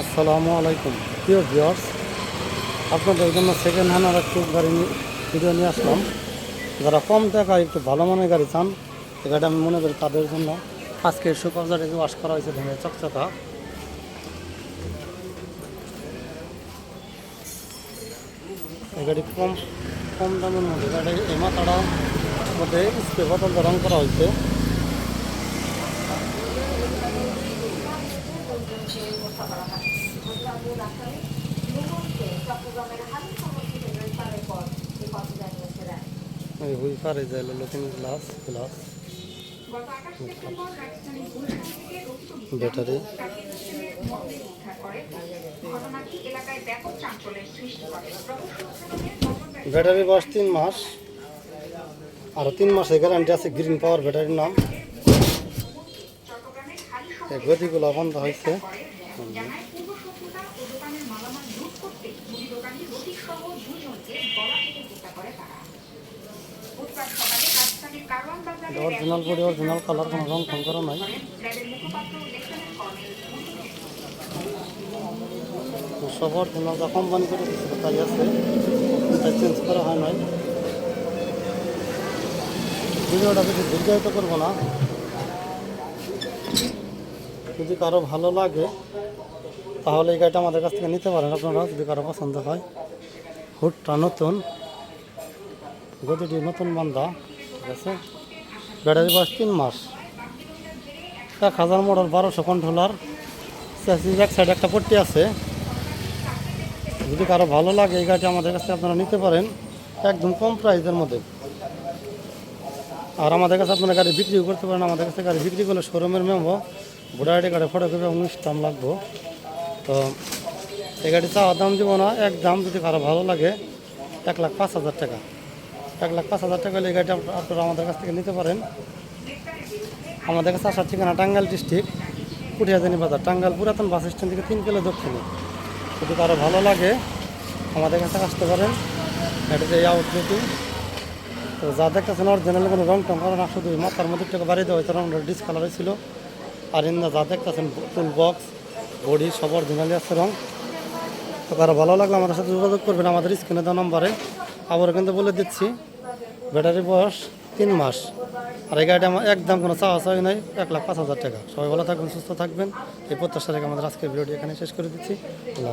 আসসালামু আলাইকুম। প্রিয় ভিউয়ার্স, আপনাদের জন্য সেকেন্ড হ্যান্ড আর একটু গাড়ি ভিডিও নিয়ে আসলাম। যারা কম টাকায় একটু ভালো মানের গাড়ি চান, এই গাড়িটা আমি মনে করি তাদের জন্য। আজকে সুপারজারে ওয়াশ করা হয়েছে ভেঙে চকচকা। এই গাড়ি কম কম দামের মধ্যে গাড়ি এই মাথাটা মধ্যে স্প্রে বোতল রং করা হয়েছে। এই হুইফার এই যে looking glass glass battery battery বয়স তিন মাস। আরও তিন মাসের গ্যারান্টি আছে গ্রিন পাওয়ার ব্যাটারির নাম। গতিগুলো বন্ধ হয়েছে। অরিজিনাল বডি অরিজিনাল কালার কোনো রং ফং করা নাই। সব অরিজিনাল যা কোম্পানি করে দিচ্ছে তাই আছে। চেঞ্জ করা হয় নাই। ভিডিওটা বেশি দীর্ঘায়িত করব না। যদি কারও ভালো লাগে, তাহলে এই গাড়িটা আমাদের কাছ থেকে নিতে পারেন। আপনারা যদি কারও পছন্দ হয়, হুটটা নতুন গতিটি নতুন বান্ধা ঠিক আছে? ব্যাটারি বয়স তিন মাস। এক হাজার মডেল বারোশো কন্ট্রোলার এক সাইডে একটা পট্টি আছে। যদি কারও ভালো লাগে এই গাড়িটা আমাদের কাছে আপনারা নিতে পারেন, একদম কম প্রাইসের মধ্যে। আর আমাদের কাছে আপনারা গাড়ি বিক্রিও করতে পারেন, আমাদের কাছে গাড়ি বিক্রি করলে শোরুমের মেমো ভোটার গাড়ি ফটো কপি এবং স্টাম লাগবো তো এই গাড়ি চাওয়ার দাম দিব না এক দাম যদি কারও ভালো লাগে এক লাখ পাঁচ হাজার টাকা এক লাখ পাঁচ হাজার টাকা হলে এই গাড়িটা আপনারা আমাদের কাছ থেকে নিতে পারেন আমাদের কাছে আসার ঠিকানা টাঙ্গাইল ডিস্ট্রিক্ট পুঠিয়াজানি বাজার টাঙ্গাইল পুরাতন বাস স্ট্যান্ড থেকে তিন কিলো দক্ষিণে যদি কারও ভালো লাগে আমাদের কাছে আসতে পারেন এটা যে আউটলেটিং তো যা দেখতেছেন অরিজিনাল কোনো রং টং করে না শুধু মাথার মধ্যে টাকা বাড়িয়ে দেওয়া হয়েছে রংটা ডিসকালার হয়েছিল আর যাদেক দেখতেছেন, ফুল বক্স বডি সব অরিজিনালি আছে, রং। তো কারও ভালো লাগলে আমাদের সাথে যোগাযোগ করবেন, আমাদের স্ক্রিনে দেওয়া নম্বরে। আবার কিন্তু বলে দিচ্ছি, ব্যাটারি বয়স তিন মাস। আর এই গাড়িটা আমার একদম কোনো চাওয়া চাই নাই, এক লাখ পাঁচ হাজার টাকা। সবাই ভালো থাকবেন, সুস্থ থাকবেন। এই প্রত্যাশা রেখে আমাদের আজকের ভিডিওটি এখানে শেষ করে দিচ্ছি। আল্লাহ